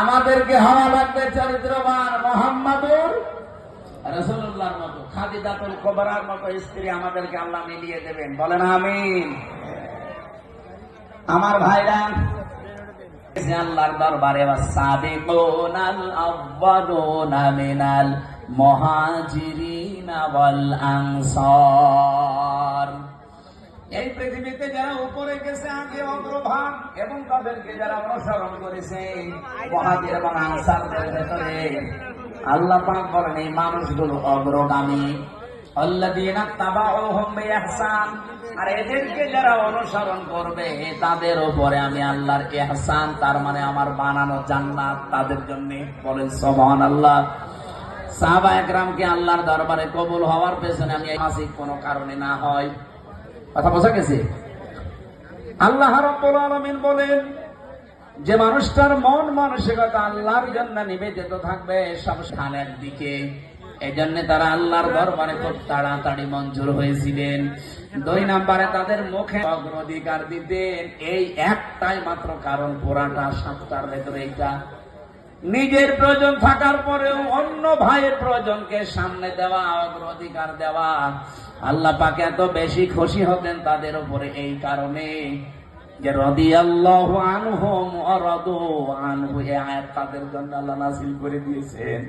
আমাদেরকে হওয়া লাগবে চরিত্রবান মোহাম্মদুর রসুল্লাহর মতো। খাদিজাতুল কোবরার মতো স্ত্রী আমাদেরকে আল্লাহ মিলিয়ে দেবেন। বলেন আমিন। আমার ভাইরা যে আল্লাহর দরবারে সাবিকুনাল আউয়ালুনা মিনাল এই পৃথিবীতে যারা উপরে গেছে, আগে অগ্রভাগ, এবং তাদেরকে যারা অনুসরণ করেছে এবং আনসারদের ভেতরে আল্লাহ পাক এই মানুষগুলো অগ্রগামী। মানে আল্লাহর দরবারে কবুল হওয়ার পেছনে আমি মাসিক কোনো কারণে না হয়। কথা বোঝা গেছে? আল্লাহ রাব্বুল আলামিন বলেন, যে মানুষটার মন মানসিকতা আল্লাহর জন্য নিবেদিত থাকবে, সব স্থানের দিকে। এই তারা আল্লাহর দরবারে খুব তাড়াতাড়ি মঞ্জুর হয়েছিলেন। দুই নাম্বারে তাদের মুখে অগ্রাধিকার দিতেন। এই একটাই মাত্র কারণ পুরাটা সাতটার ভেতরে এইটা। নিজের প্রয়োজন থাকার পরেও অন্য ভাইয়ের প্রয়োজনকে সামনে দেওয়া, অগ্রাধিকার দেওয়া। আল্লাহ পাকে এত বেশি খুশি হতেন তাদের উপরে এই কারণে যে রদি আল্লাহ আনহুম অরদু আনহু, এই আয়াত তাদের জন্য আল্লাহ নাসিল করে দিয়েছেন।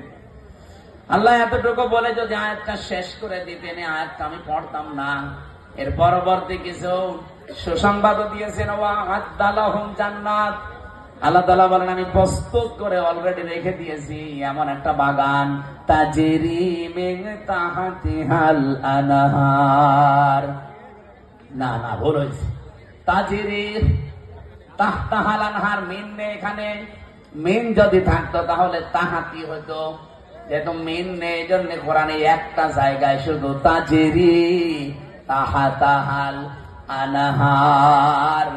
আল্লাহ এতটুকু বলে, যদি আয়াতটা শেষ করে দিতেন আয়াতটা আমি পড়তাম না। এর পরবর্তী কিছু সুসংবাদও দিয়েছেন জান্নাত। আল্লাহ তালা বলেন, আমি প্রস্তুত করে অলরেডি রেখে দিয়েছি, এমন একটা বাগান। তাজেরি মেং তাহাতিহাল আনাহার। না না, ভুল হয়েছে। তাজেরি তাহতাহাল আনহার মিন এখানে। মিন যদি থাকতো, তাহলে তাহাতি হতো। যেহেতু মিন নেই জন্য কোরআনে একটা জায়গায় শুধু তাজেরি। তাহাতাহাল আনাহার।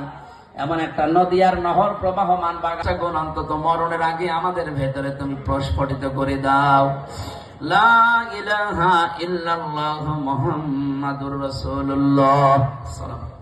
এমন একটা নদী আর নহর প্রবাহমান বাগান। অন্তত মরণের আগে আমাদের ভেতরে তুমি প্রস্ফুটিত করে দাও। লা ইলাহা ইল্লাল্লাহু মুহাম্মাদুর রাসূলুল্লাহ। সাল্লাল্লাহু